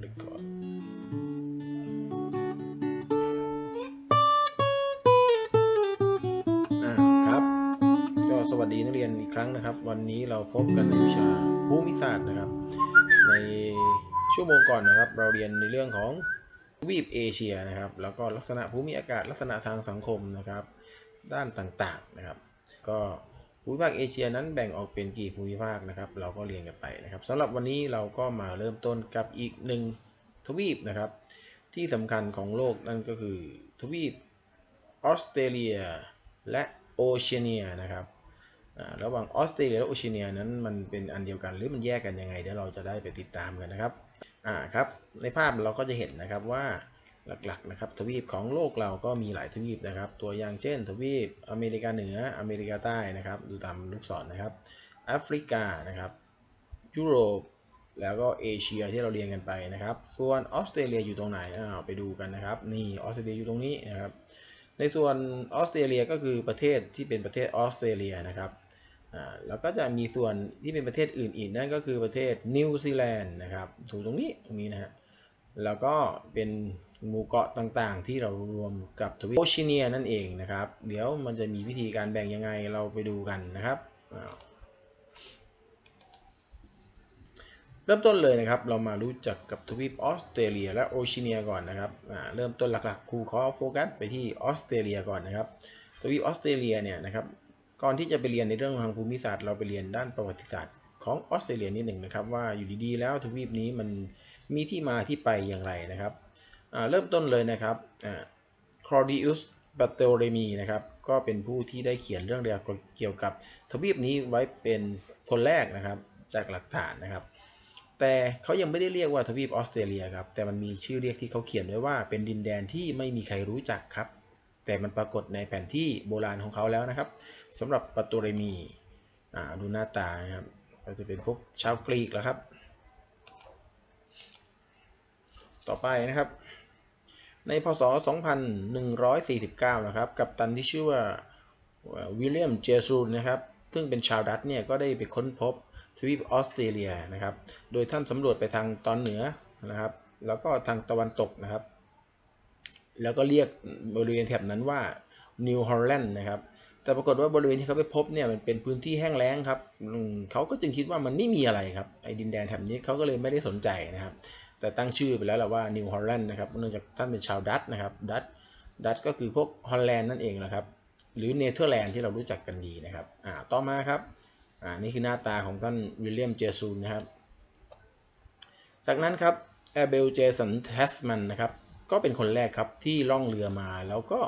เรคคอร์ดอ่าครับ ก็สวัสดีนักเรียนอีกครั้งนะครับ วันนี้เราพบกันในวิชาภูมิศาสตร์นะครับ ในชั่วโมงก่อนนะครับ เราเรียนในเรื่องของวีปเอเชียนะครับ แล้วก็ลักษณะภูมิอากาศลักษณะทางสังคมนะครับ ด้านต่างๆนะครับ ก็ ภูมิภาคเอเชียนั้นแบ่งออกเป็นกี่ภูมิภาคนะครับ เราก็เรียนกันไปนะครับสำหรับวันนี้เราก็มาเริ่มต้นกับอีกหนึ่งทวีปนะครับ ที่สำคัญของโลกนั่นก็คือทวีปออสเตรเลียและโอเชียเนียนะครับระหว่างออสเตรเลียและโอเชียเนียนั้นมันเป็นอันเดียวกันหรือมันแยกกันยังไงเดี๋ยวเราจะได้ไปติดตามกันนะครับอ่าครับในภาพเราก็จะเห็นนะครับว่า หลักๆนะครับทวีปของโลกเราก็มีหลายทวีปนะครับ ตัวอย่างเช่น ทวีปอเมริกาเหนืออเมริกาใต้นะครับ ดูตามลูกศรนะครับแอฟริกานะครับ ยุโรปแล้วก็เอเชียที่เราเรียนกันไปนะครับ ส่วนออสเตรเลียอยู่ตรงไหนอ้าวไปดูกันนะครับ นี่ออสเตรเลียอยู่ตรงนี้นะครับ ในส่วนออสเตรเลียก็คือประเทศที่เป็นประเทศออสเตรเลียนะครับอ่าแล้วก็จะมีส่วนที่เป็นประเทศอื่นอีกนั่นก็คือประเทศนิวซีแลนด์นะครับถูกตรงนี้ตรงนี้นะฮะแล้วก็เป็น หมู่เกาะต่างๆ ที่เรารวมกับทวีปโอเชียเนียนั่นเองนะครับ เดี๋ยวมันจะมีวิธีการแบ่งยังไงเราไปดูกันนะครับเริ่มต้นเลยนะครับ เรามารู้จักกับทวีปออสเตรเลียและโอเชียเนียก่อนนะครับเริ่มต้นหลักๆครูขอโฟกัสไปที่ออสเตรเลียก่อนนะครับทวีปออสเตรเลียเนี่ยนะครับก่อนที่จะไปเรียนในเรื่องทางภูมิศาสตร์เราไปเรียนด้านประวัติศาสตร์ของออสเตรเลียนิดหนึ่งนะครับว่าอยู่ดีๆแล้วทวีปนี้มันมีที่มาที่ไปอย่างไรนะครับ เริ่มต้นเลยนะครับคลอดิอุสบัตเตเรมีนะครับก็เป็นผู้ที่ได้เขียนเรื่องราวเกี่ยวกับทวีปนี้ไว้เป็นคนแรกนะครับจากหลักฐานนะครับ แต่เขายังไม่ได้เรียกว่าทวีปออสเตรเลียครับแต่มันมีชื่อเรียกที่เขาเขียนไว้ว่าเป็นดินแดนที่ไม่มีใครรู้จักครับ แต่มันปรากฏในแผนที่โบราณของเขาแล้วนะครับสำหรับปัตโตเรมีดูหน้าตานะครับก็จะเป็นพวกชาวกรีกแล้วครับ ต่อไปนะครับ ในพศ 2149 นะครับ กัปตันที่ชื่อว่าวิลเลียม เจซูนนะครับ ซึ่งเป็นชาวดัตเนี่ยก็ได้ไปค้นพบทวีปออสเตรเลียนะครับ โดยท่านสำรวจไปทางตอนเหนือนะครับ แล้วก็ทางตะวันตกนะครับ แล้วก็เรียกบริเวณแถบนั้นว่านิวฮอลแลนด์นะครับแต่ปรากฏว่าบริเวณที่เขาไปพบเนี่ยมันเป็นพื้นที่แห้งแล้งครับเขาก็จึงคิดว่ามันไม่มีอะไรครับไอ้ดินแดนแถบนี้เขาก็เลยไม่ได้สนใจนะครับ แต่ตั้งชื่อไปแล้วแหละว่านิวฮอลแลนด์นะครับเนื่องจากท่านเป็นชาวดัตช์นะครับดัตช์ดัตช์ก็คือพวกฮอลแลนด์นั่นเองนะครับ หรือเนเธอร์แลนด์ที่เรารู้จักกันดีนะครับอ่าต่อมาครับอ่านี่คือหน้าตาของท่านวิลเลียมเจซูนนะครับ จากนั้นครับแอเบลเจสันเทสมันนะครับก็เป็นคนแรกครับที่ล่องเรือมาแล้วก็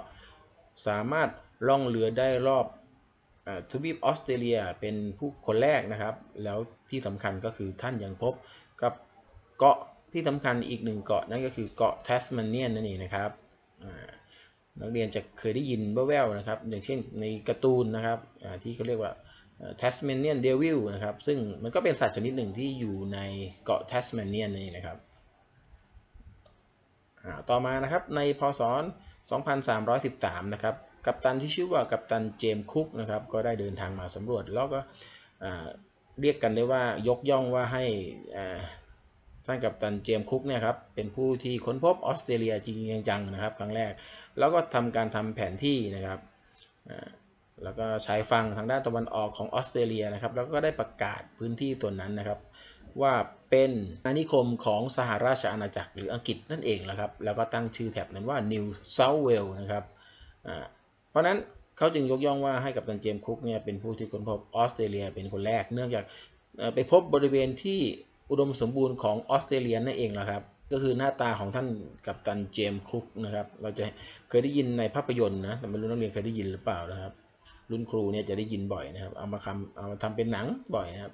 สามารถล่องเรือได้รอบทวีปออสเตรเลียเป็นผู้คนแรกนะครับ แล้วที่สำคัญก็คือท่านยังพบกับเกาะ ที่สำคัญอีกหนึ่งเกาะนั่นก็คือเกาะแทสมันเนียนนั่นเองนะครับนักเรียนจะเคยได้ยินแว่วๆนะครับ อย่างเช่นในการ์ตูนนะครับที่เขาเรียกว่าทัสเมเนียนเดวิลนะครับ ซึ่งมันก็เป็นสัตว์ชนิดหนึ่งที่อยู่ในเกาะทัสเมเนียนนี่นะครับ ต่อมานะครับในพศ 2313 นะครับ กัปตันที่ชื่อว่ากัปตันเจมส์คุกนะครับ ก็ได้เดินทางมาสำรวจแล้วก็เรียกกันได้ว่ายกย่องว่าให้อ่า ท่านกัปตันเจมส์คุกเนี่ยครับเป็นผู้ที่ค้นพบออสเตรเลียจริงๆจังๆนะครับ ครั้งแรก แล้วก็ทำการทำแผนที่นะครับแล้วก็ใช้ฟังทางด้านตะวันออกของออสเตรเลียนะครับ แล้วก็ได้ประกาศพื้นที่ส่วนนั้นนะครับ ว่าเป็นอาณานิคมของสหราชอาณาจักรหรืออังกฤษนั่นเองนะครับแล้วก็ตั้งชื่อแถบนั้นว่า New South Wales นะครับเพราะนั้นเขาจึงยกย่องว่าให้กับตันเจมส์คุกเนี่ยเป็นผู้ที่ค้นพบออสเตรเลียเป็นคนแรก เนื่องจากไปพบบริเวณที่ อุดมสมบูรณ์ของออสเตรเลียนั่นเองแหละครับ ก็คือหน้าตาของท่านกัปตันเจมส์คุกนะครับ เราจะเคยได้ยินในภาพยนตร์นะแต่ไม่รู้นักเรียนเคยได้ยินหรือเปล่านะครับ รุ่นครูเนี่ยจะได้ยินบ่อยนะครับ เอามาคำเอามาทำเป็นหนังบ่อยนะครับ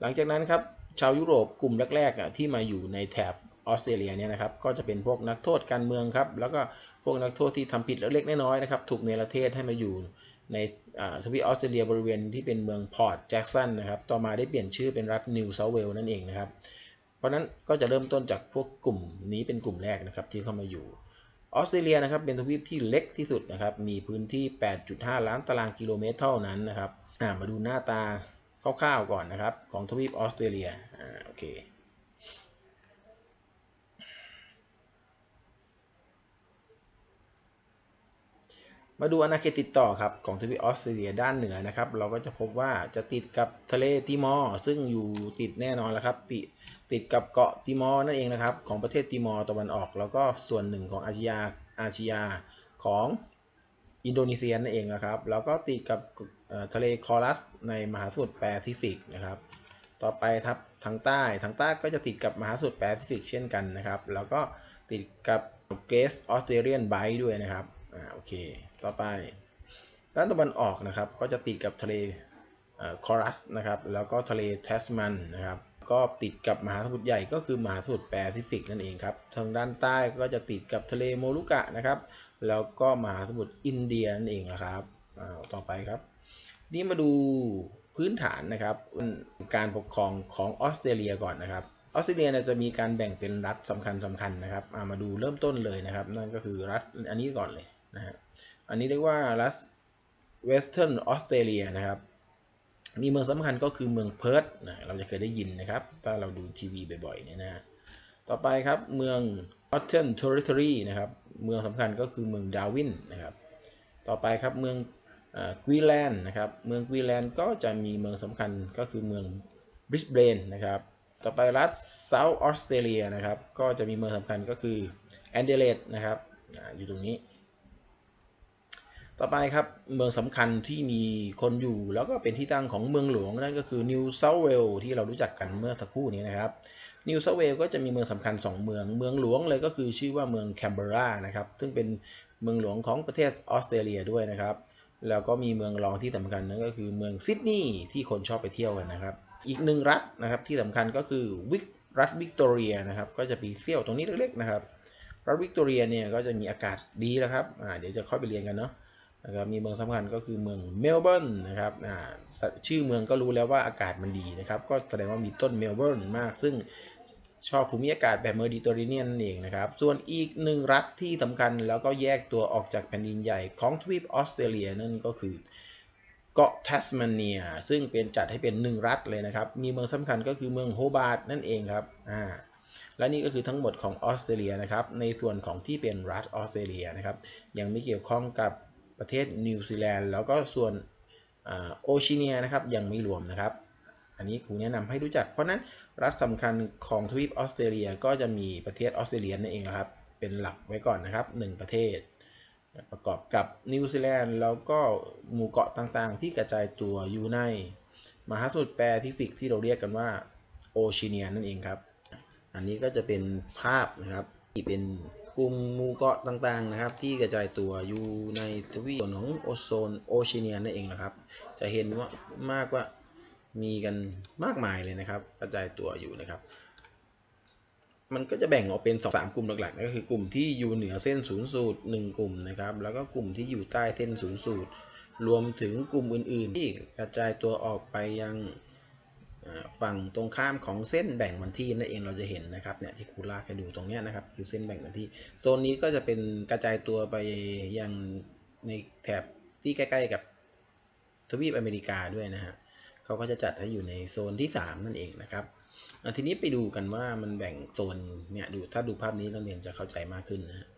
หลังจากนั้นครับชาวยุโรปกลุ่มแรกๆอะที่มาอยู่ในแถบออสเตรเลียเนี่ยนะครับก็จะเป็นพวกนักโทษการเมืองครับแล้วก็พวกนักโทษที่ทำผิดเล็กๆน้อยๆนะครับถูกเนรเทศให้มาอยู่ ในทวีปออสเตรเลียบริเวณที่เป็นเมืองพอร์ตแจ็กสันนะครับ ต่อมาได้เปลี่ยนชื่อเป็นรัฐนิวเซาเวลนั่นเองนะครับ เพราะฉะนั้นก็จะเริ่มต้นจากพวกกลุ่มนี้เป็นกลุ่มแรกนะครับที่เข้ามาอยู่ออสเตรเลียนะครับเป็นทวีปที่เล็กที่สุดนะครับ มีพื้นที่ 8.5 ล้านตารางกิโลเมตรเท่านั้นนะครับมาดูหน้าตาคร่าวๆก่อนนะครับ ของทวีปออสเตรเลียอ่าโอเค มาดูอาณาเขตติดต่อครับของทวีปออสเตรเลียด้านเหนือนะครับ เราก็จะพบว่าจะติดกับทะเลติมอร์ซึ่งอยู่ติดแน่นอนแล้วครับติติดกับเกาะติมอร์นั่นเองนะครับ ของประเทศติมอร์ตะวันออก แล้วก็ส่วนหนึ่งของอาชียาอาชียาของอินโดนีเซียนั่นเองนะครับ แล้วก็ติดกับทะเลคอรัสในมหาสมุทรแปซิฟิกนะครับ ต่อไปครับทางใต้ทางใต้ก็จะติดกับมหาสมุทรแปซิฟิกเช่นกันนะครับ แล้วก็ติดกับเกรสออสเตรเลียนไบด้วยนะครับอ่าโอเค ต่อไปด้านตะวันออกนะครับ ก็จะติดกับทะเลคอรัสนะครับ แล้วก็ทะเลแทสมันนะครับ ก็ติดกับมหาสมุทรใหญ่ก็คือมหาสมุทรแปซิฟิกนั่นเองครับ ทางด้านใต้ก็จะติดกับทะเลโมลุกะนะครับ แล้วก็มหาสมุทรอินเดียนั่นเองนะครับอ่าต่อไปครับ นี่มาดูพื้นฐานนะครับ การปกครองของออสเตรเลียก่อนนะครับออสเตรเลียจะมีการแบ่งเป็นรัฐสำคัญสำคัญนะครับามาดูเริ่มต้นเลยนะครับ นั่นก็คือรัฐอันนี้ก่อนเลยนะฮะ อันนี้เรียกว่ารัฐเวสเทิร์นออสเตรเลียนะครับ มีเมืองสำคัญก็คือเมืองเพิร์ธนะเราจะเคยได้ยินนะครับ ถ้าเราดูทีวีบ่อยๆเนี่ยนะต่อไปครับเมือง Northern Territory นะครับ เมืองสำคัญก็คือเมืองดาวินนะครับ ต่อไปครับเมืองกวีแลนด์นะครับ เมืองกวีแลนด์ก็จะมีเมืองสำคัญก็คือเมืองบริสเบนนะครับ ต่อไปรัฐเซาท์ออสเตรเลียนะครับ ก็จะมีเมืองสำคัญก็คือแอนเดเลดนะครับ อยู่ตรงนี้ ต่อไปครับเมืองสำคัญที่มีคนอยู่ แล้วก็เป็นที่ตั้งของเมืองหลวงนั่นก็คือนิวเซาเวลที่เรารู้จักกันเมื่อสักครู่นี้นะครับนิวเซาเวลก็จะมีเมืองสำคัญ 2 เมือง เมืองหลวงเลยก็คือชื่อว่าเมืองแคนเบรานะครับซึ่งเป็นเมืองหลวงของประเทศออสเตรเลียด้วยนะครับ แล้วก็มีเมืองรองที่สำคัญนั่นก็คือเมืองซิดนีย์ที่คนชอบไปเที่ยวกันนะครับ อีกหนึ่งรัฐนะครับที่สำคัญก็คือวิกรัฐวิกตอเรียนะครับก็จะมีเที่ยวตรงนี้เล็กๆนะครับรัฐวิกตอเรียเนี่ยก็จะมีอากาศดีแล้วครับอ่าเดี๋ยวจะค่อยไปเรียนกันเนาะ นะครับมีเมืองสำคัญก็คือเมืองเมลเบิร์นนะครับชื่อเมืองก็รู้แล้วว่าอากาศมันดีนะครับก็แสดงว่ามีต้นเมลเบิร์นมาก ซึ่งชอบภูมิอากาศแบบเมดิเตอร์เรเนียนนั่นเองนะครับ ส่วนอีกหนึ่งรัฐที่สำคัญแล้วก็แยกตัวออกจากแผ่นดินใหญ่ของทวีปออสเตรเลียนั่นก็คือเกาะแทสมาเนีย ซึ่งเป็นจัดให้เป็นหนึ่งรัฐเลยนะครับ มีเมืองสำคัญก็คือเมืองโฮบาร์ตนั่นเองครับอ่าและนี่ก็คือทั้งหมดของออสเตรเลียนะครับในส่วนของที่เป็นรัฐออสเตรเลียนะครับยังไม่เกี่ยวข้องกับ ประเทศนิวซีแลนด์แล้วก็ส่วนโอชิเนียนะครับยังไม่รวมนะครับ อันนี้ครูแนะนำให้รู้จัก เพราะนั้นรัฐสำคัญของทวีปออสเตรเลียก็จะมีประเทศออสเตรเลียนั่นเองครับ เป็นหลักไว้ก่อนนะครับ 1 ประเทศ ประกอบกับนิวซีแลนด์แล้วก็หมู่เกาะต่างๆ ที่กระจายตัวอยู่ในมหาสมุทรแปซิฟิกที่เราเรียกกันว่าโอชิเนียนั่นเองครับ อันนี้ก็จะเป็นภาพนะครับที่เป็น กลุ่มหมู่เกาะต่างๆนะครับ ที่กระจายตัวอยู่ในทวีปของโอโซนโอชิเนียนั่นเองนะครับ จะเห็นว่ามากว่ามีกันมากมายเลยนะครับ กระจายตัวอยู่นะครับ มันก็จะแบ่งออกเป็นสองสามกลุ่มหลักๆนั่นก็คือกลุ่มที่อยู่เหนือเส้นศูนย์สูตรหนึ่งกลุ่มนะครับ แล้วก็กลุ่มที่อยู่ใต้เส้นศูนย์สูตรรวมถึงกลุ่มอื่นๆ ที่กระจายตัวออกไปยัง ฝั่งตรงข้ามของเส้นแบ่งวันที่นั่นเองเราจะเห็นนะครับเนี่ยที่ครูลากให้ดูตรงนี้นะครับคือเส้นแบ่งวันที่โซนนี้ก็จะเป็นกระจายตัวไปยังในแถบที่ใกล้ๆกับทวีปอเมริกาด้วยนะฮะเขาก็จะจัดให้อยู่ในโซนที่ 3 นั่นเองนะครับทีนี้ไปดูกันว่ามันแบ่งโซนเนี่ยดูถ้าดูภาพนี้นักเรียนจะเข้าใจมากขึ้นนะ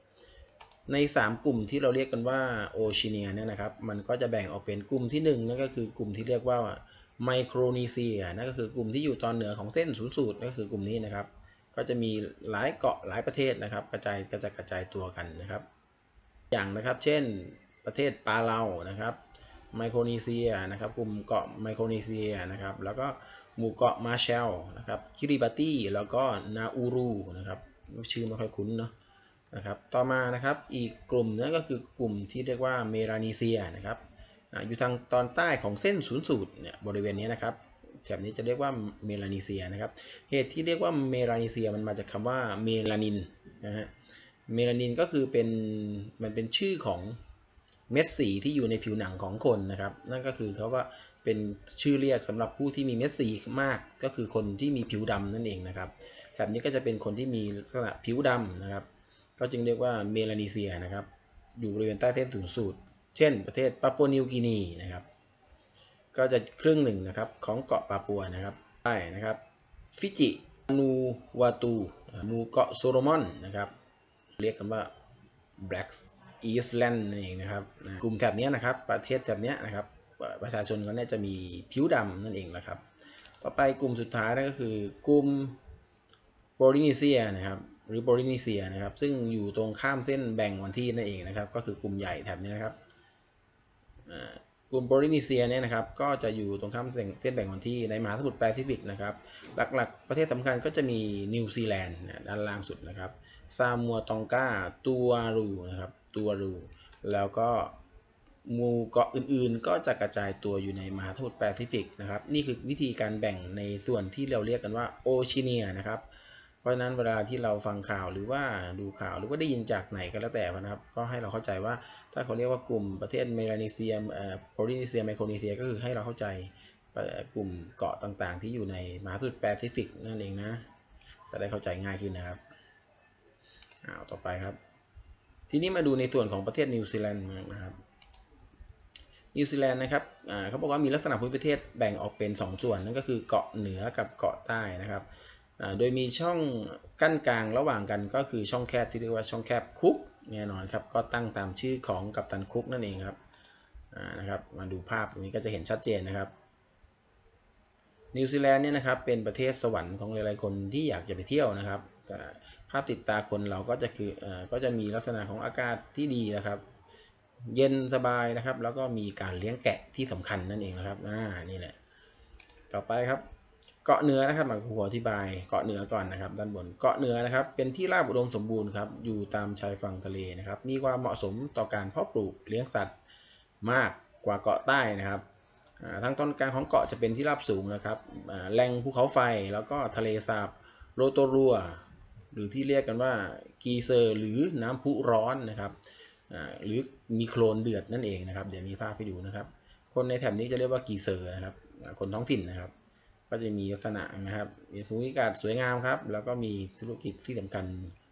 ใน 3 กลุ่มที่เราเรียกกันว่าโอชิเนียเนี่ยนะครับ มันก็จะแบ่งออกเป็นกลุ่มที่1นั่นก็คือกลุ่มที่เรียกว่า ไมโครนีเซียนั่นก็คือกลุ่มที่อยู่ตอนเหนือของเส้นศูนย์สูตรก็คือกลุ่มนี้นะครับ ก็จะมีหลายเกาะหลายประเทศนะครับ กระจายกระจายกระจายตัวกันนะครับ อย่างนะครับเช่นประเทศปาเลานะครับไมโครนีเซียนะครับ กลุ่มเกาะไมโครนีเซียนะครับ แล้วก็หมู่เกาะมาเชลนะครับคิริบาตีแล้วก็นาอูรูนะครับชื่อไม่ค่อยคุ้นเนาะนะครับ ต่อมานะครับอีกกลุ่มนั่นก็คือกลุ่มที่เรียกว่าเมรานีเซียนะครับ อยู่ทางตอนใต้ของเส้นศูนย์สูตรเนี่ยบริเวณนี้นะครับแถบนี้จะเรียกว่าเมลานีเซียนะครับ เหตุที่เรียกว่าเมลานีเซียมันมาจากคำว่าเมลานินนะฮะ เมลานินก็คือเป็นมันเป็นชื่อของเม็ดสีที่อยู่ในผิวหนังของคนนะครับ นั่นก็คือเขาว่าเป็นชื่อเรียกสำหรับผู้ที่มีเม็ดสีมาก ก็คือคนที่มีผิวดำนั่นเองนะครับ แถบนี้ก็จะเป็นคนที่มีลักษณะผิวดำนะครับ ก็จึงเรียกว่าเมลานีเซียนะครับ อยู่บริเวณใต้เส้นศูนย์สูตร เช่น ประเทศปาปัวนิวกินีนะครับ ก็จะครึ่งหนึ่งนะครับของเกาะปาปัวนะครับใต้นะครับ ฟิจิ นูวาตูหมู่เกาะโซโลมอนนะครับ เรียกกันว่า blacks อีสแลนด์นั่นเองนะครับกลุ่มแถบนี้นะครับ ประเทศแถบนี้นะครับ ประชาชนเขาเนี่ยจะมีผิวดำนั่นเองนะครับ ต่อไปกลุ่มสุดท้ายนั่นก็คือกลุ่มโปลินีเซียนะครับหรือโปลินีเซียนะครับ ซึ่งอยู่ตรงข้ามเส้นแบ่งวันที่นั่นเองนะครับ ก็คือกลุ่มใหญ่แถบนี้นะครับ กลุ่มโปลินีเซียเนี่ยนะครับก็จะอยู่ตรงข้ามเส้นแบ่งวันที่ในมหาสมุทรแปซิฟิกนะครับหลักๆ ประเทศสำคัญก็จะมีนิวซีแลนด์ด้านล่างสุดนะครับซามัวตองกาตัวรูนะครับตัวรู แล้วก็หมู่เกาะอื่นๆ ก็จะกระจายตัวอยู่ในมหาสมุทรแปซิฟิกนะครับนี่คือวิธีการแบ่งในส่วนที่เราเรียกกันว่าโอชิเนียนะครับ เพราะฉะนั้นเวลาที่เราฟังข่าวหรือว่าดูข่าวหรือว่าได้ยินจากไหนก็แล้วแต่นะครับ ก็ให้เราเข้าใจว่าถ้าเขาเรียกว่ากลุ่มประเทศเมลานีเซียเอ่อโพลินีเซียไมโครนีเซียก็คือให้เราเข้าใจกลุ่มเกาะต่างๆ ที่อยู่ในมหาสมุทรแปซิฟิกนั่นเองนะ จะได้เข้าใจง่ายขึ้นนะครับอ้าวต่อไปครับ ทีนี้มาดูในส่วนของประเทศนิวซีแลนด์นะครับนิวซีแลนด์นะครับเขาบอกว่ามีลักษณะภูมิประเทศแบ่งออกเป็น 2 ส่วนนั่นก็คือเกาะเหนือกับเกาะใต้นะครับ โดยมีช่องกั้นกลางระหว่างกันก็คือช่องแคบที่เรียกว่าช่องแคบคุกแน่นอนครับก็ตั้งตามชื่อของกัปตันคุกนั่นเองครับนะครับมาดูภาพตรงนี้ก็จะเห็นชัดเจนนะครับนิวซีแลนด์เนี่ยนะครับเป็นประเทศสวรรค์ของหลายๆคนที่อยากจะไปเที่ยวนะครับแต่ภาพติดตาคนเราก็จะคืออก็จะมีลักษณะของอากาศที่ดีนะครับ เย็นสบายนะครับ แล้วก็มีการเลี้ยงแกะที่สำคัญนั่นเองนะครับอ่านี่แหละต่อไปครับ เกาะเหนือนะครับหมาหัวอธิบายเกาะเหนือก่อนนะครับ ด้านบนเกาะเหนือนะครับ เป็นที่ราบอุดมสมบูรณ์ครับอยู่ตามชายฝั่งทะเลนะครับ มีความเหมาะสมต่อการเพาะปลูกเลี้ยงสัตว์มากกว่าเกาะใต้นะครับทางตอนกลางของเกาะจะเป็นที่ราบสูงนะครับแหล่งภูเขาไฟแล้วก็ทะเลสาบโรโตรัว หรือที่เรียกกันว่ากีเซอร์หรือน้ำพุร้อนนะครับหรือมีโคลนเดือดนั่นเองนะครับ เดี๋ยวมีภาพให้ดูนะครับ คนในแถบนี้จะเรียกว่ากีเซอร์นะครับ คนท้องถิ่นนะครับ ก็จะมีลักษณะนะครับมีภูมิอากาศสวยงามครับ แล้วก็มีธุรกิจที่สำคัญ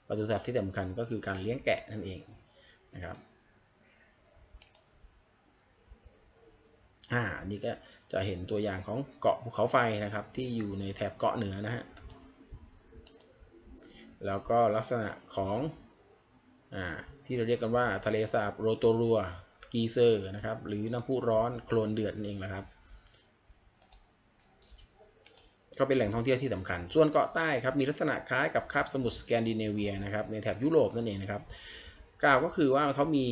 ปศุสัตว์ที่สำคัญก็คือการเลี้ยงแกะนั่นเองนะครับอ่าอันนี่ก็จะเห็นตัวอย่างของเกาะภูเขาไฟนะครับ ที่อยู่ในแถบเกาะเหนือนะฮะแล้วก็ลักษณะของอ่าที่เราเรียกกันว่าทะเลสาบโรโตรัวกีเซอร์นะครับ หรือน้ำพุร้อนโคลนเดือดนั่นเองนะครับ ก็เป็นแหล่งท่องเที่ยวที่สำคัญ ส่วนเกาะใต้ครับมีลักษณะคล้ายกับคาบสมุทรสแกนดิเนเวียนะครับในแถบยุโรปนั่นเองนะครับกล่าวก็คือว่าเขามี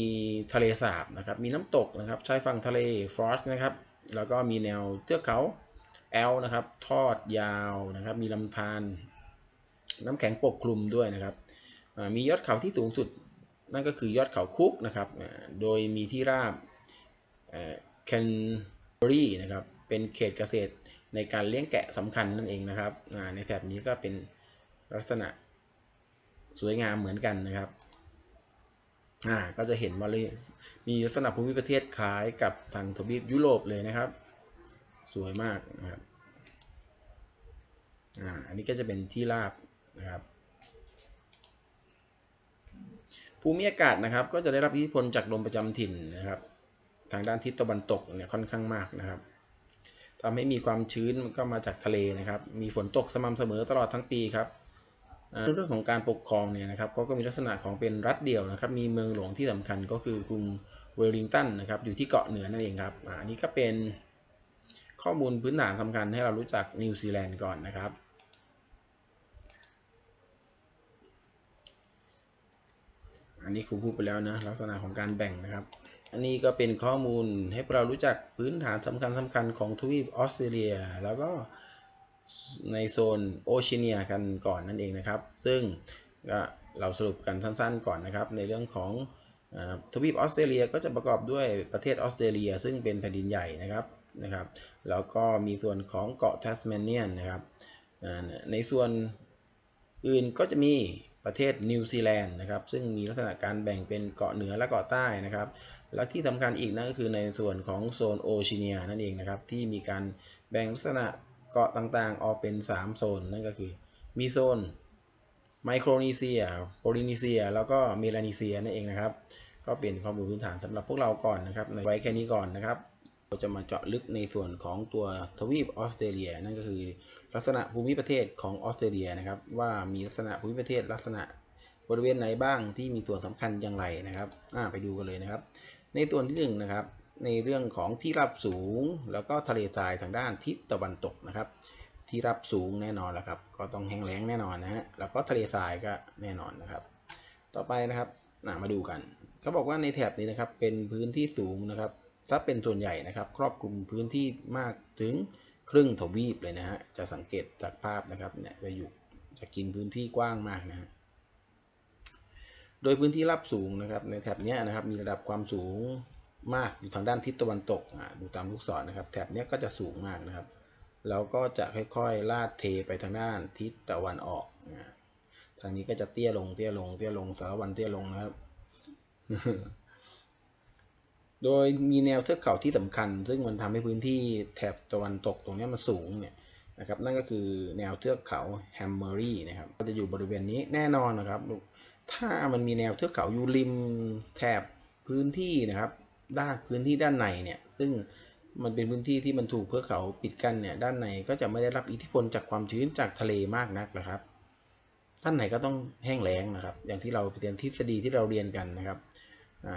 ทะเลสาบนะครับมีน้ำตกนะครับชายฝั่งทะเลฟรอสนะครับแล้วก็มีแนวเทือกเขาแอลนะครับทอดยาวนะครับมีลำธารน้ำแข็งปกคลุมด้วยนะครับมียอดเขาที่สูงสุดนั่นก็คือยอดเขาคุกนะครับโดยมีที่ราบแคนเบอรี่นะครับเป็นเขตเกษตร ในการเลี้ยงแกะสำคัญนั่นเองนะครับในแถบนี้ก็เป็นลักษณะสวยงามเหมือนกันนะครับอ่าก็จะเห็นว่าเลยมีลักษณะภูมิประเทศคล้ายกับทางทวีปยุโรปเลยนะครับ สวยมากนะครับอ่าอันนี้ก็จะเป็นที่ราบนะครับ ภูมิอากาศนะครับ ก็จะได้รับอิทธิพลจากลมประจำถิ่นนะครับ ทางด้านทิศตะวันตกเนี่ยค่อนข้างมากนะครับ ทำให้มีความชื้นมันก็มาจากทะเลนะครับ มีฝนตกสม่ำเสมอตลอดทั้งปีครับเรื่องของการปกครองเนี่ยนะครับก็มีลักษณะของเป็นรัฐเดี่ยวนะครับ มีเมืองหลวงที่สำคัญก็คือกรุงเวลลิงตันนะครับอยู่ที่เกาะเหนือนั่นเองครับอันนี้ก็เป็นข้อมูลพื้นฐานสำคัญให้เรารู้จักนิวซีแลนด์ก่อนนะครับอันนี้ครูพูดไปแล้วนะลักษณะของการแบ่งนะครับ อันนี้ก็เป็นข้อมูลให้เรารู้จักพื้นฐานสำคัญสำคัญของทวีปออสเตรเลีย แล้วก็ในโซนโอเชียเนียกันก่อนนั่นเองนะครับ ซึ่งก็เราสรุปกันสั้นๆก่อนนะครับ ในเรื่องของอทวีปออสเตรเลียก็จะประกอบด้วยประเทศออสเตรเลีย ซึ่งเป็นแผ่นดินใหญ่นะครับนะครับ แล้วก็มีส่วนของเกาะแทสเมเนียนนะครับในส่วนอื่นก็จะมีประเทศนิวซีแลนด์นะครับ ซึ่งมีลักษณะการแบ่งเป็นเกาะเหนือและเกาะใต้นะครับ และที่สำคัญอีกนั่นก็คือในส่วนของโซนโอเชียเนียนั่นเองนะครับ ที่มีการแบ่งลักษณะเกาะต่างๆ ออกเป็น 3 โซน นั่นก็คือ มีโซนไมโครนีเซียโพลินีเซีย แล้วก็เมลานีเซียนั่นเองนะครับ ก็เป็นข้อมูลพื้นฐานสำหรับพวกเราก่อนนะครับในไว้แค่นี้ก่อนนะครับเราจะมาเจาะลึกในส่วนของตัวทวีปออสเตรเลีย นั่นก็คือ ลักษณะภูมิประเทศของออสเตรเลียนะครับว่ามีลักษณะภูมิประเทศลักษณะบริเวณไหนบ้างที่มีส่วนสำคัญอย่างไรนะครับอ่าไปดูกันเลยนะครับ ในส่วนที่หนึ่งนะครับ ในเรื่องของที่ราบสูง แล้วก็ทะเลทรายทางด้านทิศตะวันตกนะครับ ที่ราบสูงแน่นอนแหละครับ ก็ต้องแห้งแล้งแน่นอนนะฮะ แล้วก็ทะเลทรายก็แน่นอนนะครับ ต่อไปนะครับมาดูกันเขาบอกว่าในแถบนี้นะครับ เป็นพื้นที่สูงนะครับถ้าเป็นส่วนใหญ่นะครับ ครอบคลุมพื้นที่มากถึงครึ่งทวีปเลยนะฮะ จะสังเกตจากภาพนะครับ เนี่ยจะอยู่จะกินพื้นที่กว้างมากนะฮะ โดยพื้นที่ราบสูงนะครับในแถบนี้นะครับมีระดับความสูงมากอยู่ทางด้านทิศตะวันตกอ่าดูตามลูกศรนะครับ แถบนี้ก็จะสูงมากนะครับแล้วก็จะค่อยๆ ลาดเทไปทางด้านทิศตะวันออกอ่าทางนี้ก็จะเตี้ยลงเตี้ยลงเตี้ยลงสารวันเตี้ยลงนะครับ โดยมีแนวเทือกเขาที่สำคัญ ซึ่งมันทำให้พื้นที่แถบตะวันตกตรงนี้มันสูงเนี่ยนะครับ นั่นก็คือแนวเทือกเขาแฮมเมอรี่นะครับ ก็จะอยู่บริเวณนี้แน่นอนนะครับลูก ถ้ามันมีแนวเทือกเขาอยู่ริมแถบพื้นที่นะครับ ด้านพื้นที่ด้านในเนี่ยซึ่งมันเป็นพื้นที่ที่มันถูกเทือกเขาปิดกั้นเนี่ยด้านในก็จะไม่ได้รับอิทธิพลจากความชื้นจากทะเลมากนักนะครับท่านไหนก็ต้องแห้งแล้งนะครับ อย่างที่เราเรียนทฤษฎีที่เราเรียนกันนะครับ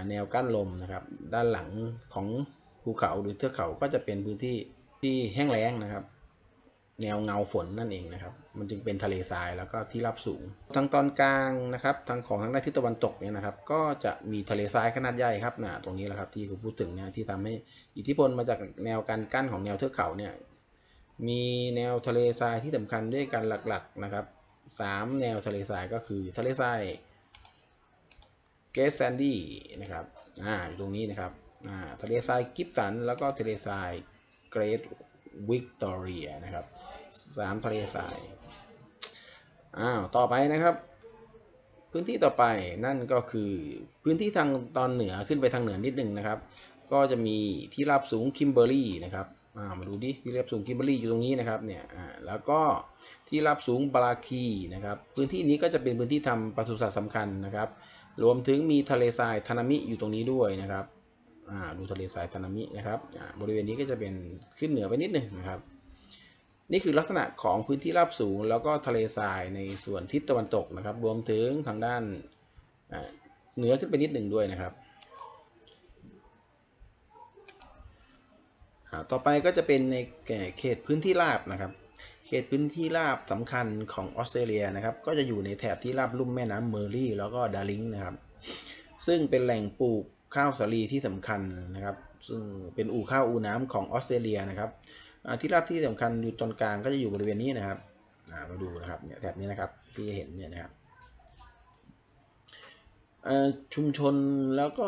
แนวกั้นลมนะครับ ด้านหลังของภูเขาหรือเทือกเขาก็จะเป็นพื้นที่ที่แห้งแล้งนะครับ แนวเงาฝนนั่นเองนะครับ มันจึงเป็นทะเลทรายแล้วก็ที่ราบสูง ทางตอนกลางนะครับ ทางของทางด้านทิศตะวันตกเนี่ยนะครับ ก็จะมีทะเลทรายขนาดใหญ่ครับนะตรงนี้แหละครับที่คุณพูดถึงเนี่ยที่ทำให้อิทธิพลมาจากแนวการกั้นของแนวเทือกเขาเนี่ยมีแนวทะเลทรายที่สำคัญด้วยกันหลักๆนะครับสามแนวทะเลทรายก็คือทะเลทรายเกสแซนดี้นะครับอ่าตรงนี้นะครับอ่าทะเลทรายกิฟสันแล้วก็ทะเลทรายเกรทวิกตอเรียนะครับ สามทะเลทรายอ้าวต่อไปนะครับ พื้นที่ต่อไปนั่นก็คือพื้นที่ทางตอนเหนือขึ้นไปทางเหนือนิดหนึ่งนะครับ ก็จะมีที่ราบสูงคิมเบอรี่นะครับอ่ามาดูดิที่ราบสูงคิมเบอรี่อยู่ตรงนี้นะครับเนี่ยอ่าแล้วก็ที่ราบสูงบาราคีนะครับ พื้นที่นี้ก็จะเป็นพื้นที่ทำปศุสัตว์สำคัญนะครับ รวมถึงมีทะเลทรายทานามิอยู่ตรงนี้ด้วยนะครับอ่าดูทะเลทรายทานามินะครับบริเวณนี้ก็จะเป็นขึ้นเหนือไปนิดหนึ่งนะครับ นี่คือลักษณะของพื้นที่ราบสูง แล้วก็ทะเลทรายในส่วนทิศตะวันตกนะครับ รวมถึงทางด้านเหนือขึ้นไปนิดหนึ่งด้วยนะครับต่อไปก็จะเป็นในเขตพื้นที่ราบนะครับ เขตพื้นที่ราบสำคัญของออสเตรเลียนะครับ ก็จะอยู่ในแถบที่ราบลุ่มแม่น้ำเมอร์รี่ แล้วก็ดาริงนะครับ ซึ่งเป็นแหล่งปลูกข้าวสาลีที่สำคัญนะครับ ซึ่งเป็นอู่ข้าวอู่น้ำของออสเตรเลียนะครับ ที่ราบที่สำคัญอยู่ตอนกลางก็จะอยู่บริเวณนี้นะครับามาดูนะครับเนี่ยแถบนี้นะครับที่เห็นเนี่ยนะครับชุมชนแล้วก็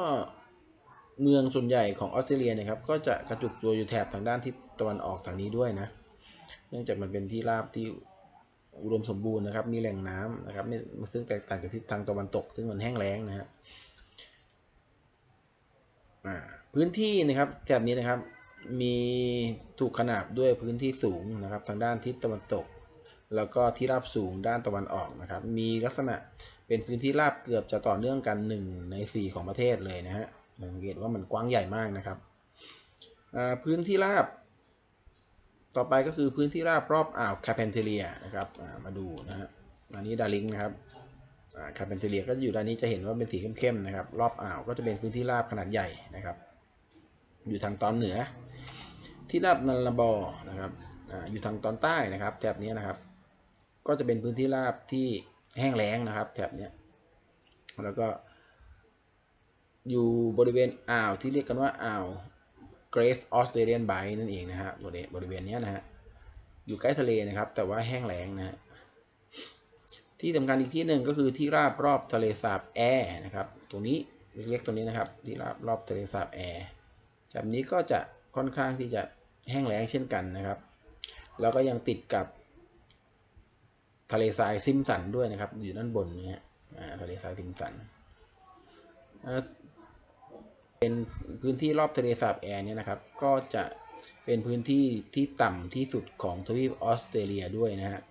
เมืองส่วนใหญ่ของออสเตรเลียนะครับก็จะกระจุกตัวอยู่แถบทางด้านทิศตะวันออกทางนี้ด้วยนะ เนื่องจากมันเป็นที่ราบที่อุดมสมบูรณ์นะครับ มีแหล่งน้ำนะครับซึ่งแตกต่างจากทิศทางตะวันตก ซึ่งมันแห้งแล้งนะฮะพื้นที่นะครับแถบนี้นะครับ มีถูกขนาบด้วยพื้นที่สูงนะครับ ทางด้านทิศตะวันตก แล้วก็ที่ราบสูงด้านตะวันออกนะครับ มีลักษณะเป็นพื้นที่ราบเกือบจะต่อเนื่องกัน 1 ใน 4 ของประเทศเลยนะฮะสังเกตว่ามันกว้างใหญ่มากนะครับ พื้นที่ราบ ต่อไปก็คือพื้นที่ราบรอบอ่าวคาเพนเทเลียนะครับมาดูนะฮะอันนี้ดาริงนะครับคาเพนเทเลียก็อยู่ด้านนี้จะเห็นว่าเป็นสีเข้มๆนะครับ รอบอ่าวก็จะเป็นพื้นที่ราบขนาดใหญ่นะครับ อยู่ทางตอนเหนือ ที่ราบนันลบอนะครับออยู่ทางตอนใต้นะครับแถบนี้นะครับ ก็จะเป็นพื้นที่ราบที่แห้งแล้งนะครับ แถบนี้แล้วก็อยู่บริเวณอ่าวที่เรียกกันว่าอ่าว Grace Australian Bight นั่นเองนะฮะบริเวณบริเวณนี้นะฮะอยู่ใกล้ทะเลนะครับ แต่ว่าแห้งแล้งนะฮะที่สำคัญอีกที่หนึ่งก็คือที่ราบรอบทะเลสาบแอร์นะครับ ตรงนี้เล็กๆตรงนี้นะครับ ที่ราบรอบทะเลสาบแอร์ แบบนี้ก็จะค่อนข้างที่จะแห้งแล้งเช่นกันนะครับ แล้วก็ยังติดกับทะเลทรายซิมสันด้วยนะครับ อยู่ด้านบนนี้ฮะทะเลทรายซิมสันเป็นพื้นที่รอบทะเลสาบแอร์เนี่ยนะครับ ก็จะเป็นพื้นที่ที่ต่ำที่สุดของทวีปออสเตรเลียด้วยนะฮะ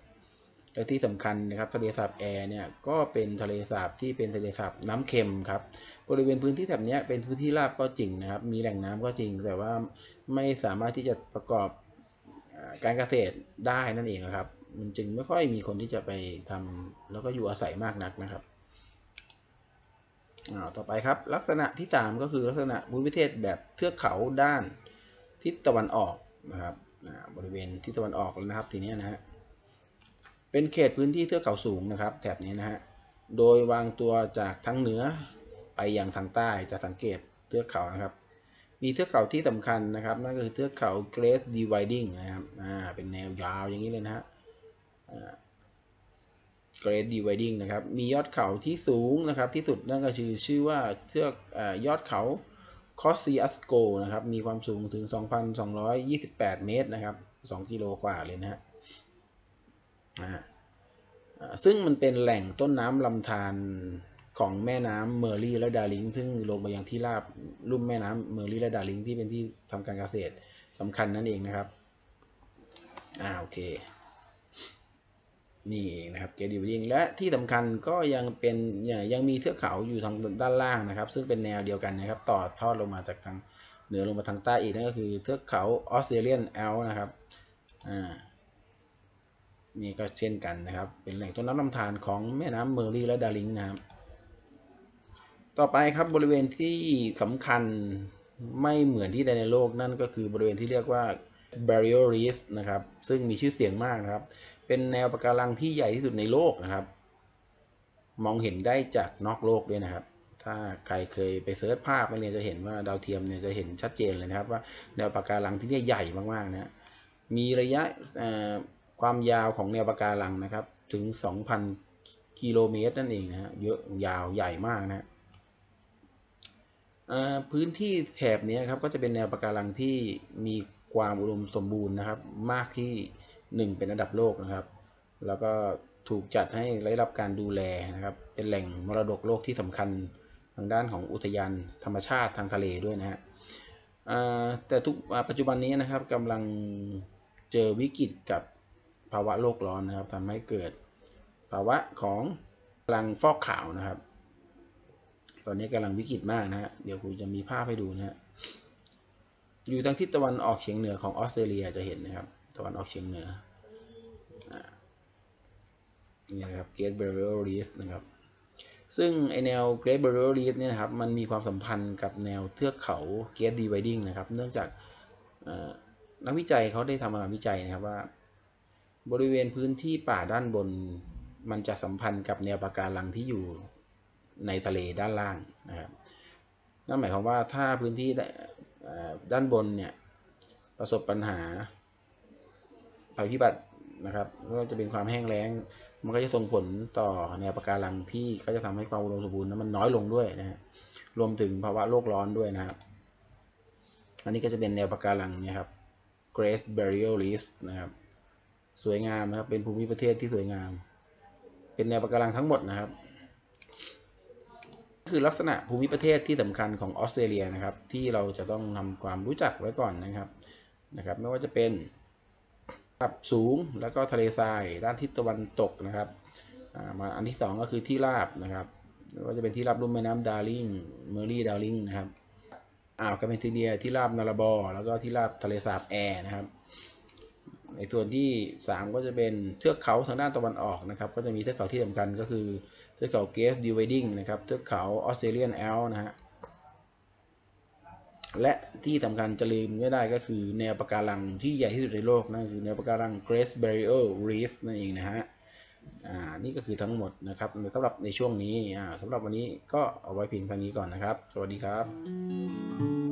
และที่สำคัญนะครับทะเลสาบแอร์เนี่ยก็เป็นทะเลสาบที่เป็นทะเลสาบน้ำเค็มครับบริเวณพื้นที่แถบนี้เป็นพื้นที่ราบก็จริงนะครับ มีแหล่งน้ำก็จริง แต่ว่าไม่สามารถที่จะประกอบการเกษตรได้นั่นเองครับ มันจึงไม่ค่อยมีคนที่จะไปทำแล้วก็อยู่อาศัยมากนักนะครับอ่าต่อไปครับลักษณะที่ 3 ก็คือลักษณะภูมิประเทศแบบเทือกเขาด้านทิศตะวันออกนะครับอ่าบริเวณทิศตะวันออกแล้วนะครับทีนี้นะฮะ เป็นเขตพื้นที่เทือกเขาสูงนะครับ แถบนี้นะฮะ โดยวางตัวจากทางเหนือไปยังทางใต้จะสังเกตเทือกเขานะครับ มีเทือกเขาที่สำคัญนะครับ นั่นก็คือเทือกเขา Great Dividing นะครับ อ่า เป็นแนวยาวอย่างนี้เลยนะฮะ Great Dividing นะครับ มียอดเขาที่สูงนะครับที่สุดนั่นก็คือชื่อว่าเทือกออยอดเขา c o s i a s c o นะครับ มีความสูงถึง 2,228 เมตรนะครับ 2 กิโลกว่าเลยนะฮะ อ่าอ่าซึ่งมันเป็นแหล่งต้นน้ำลำธารของแม่น้ำเมอร์รี่และดาริงซึ่งลงไปยังที่ราบลุ่มแม่น้ำเมอร์รี่และดาริงที่เป็นที่ทำการเกษตรสำคัญนั่นเองนะครับ อ่าโอเค นี่เองนะครับเกดีวิงและที่สำคัญก็ยังเป็นยังมีเทือกเขาอยู่ทางด้านล่างนะครับ ซึ่งเป็นแนวเดียวกันนะครับ ต่อทอดลงมาจากทางเหนือลงมาทางใต้อีกนั่นก็คือเทือกเขาออสเตรเลียนแอลนะครับ อ่า นี่ก็เช่นกันนะครับ เป็นแหล่งต้นน้ำลำธารของแม่น้ำเมอร์รี่และดาริงนะครับ ต่อไปครับบริเวณที่สำคัญไม่เหมือนที่ใดในโลกนั่นก็คือบริเวณที่เรียกว่า Barrier Reef นะครับ ซึ่งมีชื่อเสียงมากนะครับ เป็นแนวปะการังที่ใหญ่ที่สุดในโลกนะครับ มองเห็นได้จากนอกโลกด้วยนะครับ ถ้าใครเคยไปเซิร์ชภาพมาเนี่ยจะเห็นว่าดาวเทียมเนี่ยจะเห็นชัดเจนเลยนะครับ ว่าแนวปะการังที่นี่ใหญ่มากๆนะ มีระยะ ความยาวของแนวปะการังนะครับ ถึง 2,000 กิโลเมตรนั่นเองนะฮะเยอะยาวใหญ่มากนะฮะพื้นที่แถบนี้ครับก็จะเป็นแนวปะการังที่มีความอุดมสมบูรณ์นะครับ มากที่หนึ่งเป็นอันดับโลกนะครับ แล้วก็ถูกจัดให้ได้รับการดูแลนะครับ เป็นแหล่งมรดกโลกที่สำคัญทางด้านของอุทยานธรรมชาติทางทะเลด้วยนะฮะแต่ทุกปัจจุบันนี้นะครับกำลังเจอวิกฤตกับ ภาวะโลกร้อนนะครับทำให้เกิดภาวะของพลังฟอกขาวนะครับ ตอนนี้กำลังวิกฤตมากนะฮะเดี๋ยวครูจะมีภาพให้ดูนะฮะอยู่ทางทิศตะวันออกเฉียงเหนือของออสเตรเลียจะเห็นนะครับ ตะวันออกเฉียงเหนือนี่นะครับ Great Barrier Reef นะครับซึ่งไอแนว Great Barrier Reef เนี่ยนะครับมันมีความสัมพันธ์กับแนวเทือกเขา Great Dividing นะครับ เนื่องจากนักวิจัยเขาได้ทำงานวิจัยนะครับว่า บริเวณพื้นที่ป่าด้านบน มันจะสัมพันธ์กับแนวปะการังที่อยู่ในทะเลด้านล่างนะครับนั่นหมายความว่าถ้าพื้นที่ด้านบนเนี่ยประสบปัญหาภัยพิบัตินะครับไม่ว่าจะเป็นความแห้งแล้ง มันก็จะส่งผลต่อแนวปะการังที่ก็จะทำให้ความอุดมสมบูรณ์นั้นมันน้อยลงด้วยนะฮะรวมถึงภาวะโลกร้อนด้วยนะครับ อันนี้ก็จะเป็นแนวปะการังนี่ครับ Great Barrier Reef นะครับ สวยงามนะครับ เป็นภูมิประเทศที่สวยงาม เป็นแนวปะการังทั้งหมดนะครับ คือลักษณะภูมิประเทศที่สำคัญของออสเตรเลียนะครับ ที่เราจะต้องทำความรู้จักไว้ก่อนนะครับนะครับ ไม่ว่าจะเป็นระดับสูงแล้วก็ทะเลทรายด้านทิศตะวันตกนะครับอ่ามาอันที่สองก็คือที่ราบนะครับไม่ว่าจะเป็นที่ราบลุ่มแม่น้ำดาร์ลิงเมอร์รี่ดาร์ลิงนะครับอ่าวกาเมนทิเนียที่ราบนาราบอ แล้วก็ที่ราบทะเลสาบแอร์นะครับ ในส่วนที่ 3 ก็จะเป็นเทือกเขาทางด้านตะวันออกนะครับ ก็จะมีเทือกเขาที่สำคัญก็คือเทือกเขาเกสดิวดิงนะครับ เทือกเขาออสเตรเลียนแอลนะฮะ และที่สำคัญจะลืมไม่ได้ก็คือแนวปะการังที่ใหญ่ที่สุดในโลกนั่นคือแนวปะการัง Great Barrier Reef นั่นเองนะฮะอ่านี่ก็คือทั้งหมดนะครับสำหรับในช่วงนี้อ่าสำหรับวันนี้ก็เอาไว้เพียงเท่านี้ก่อนนะครับ สวัสดีครับ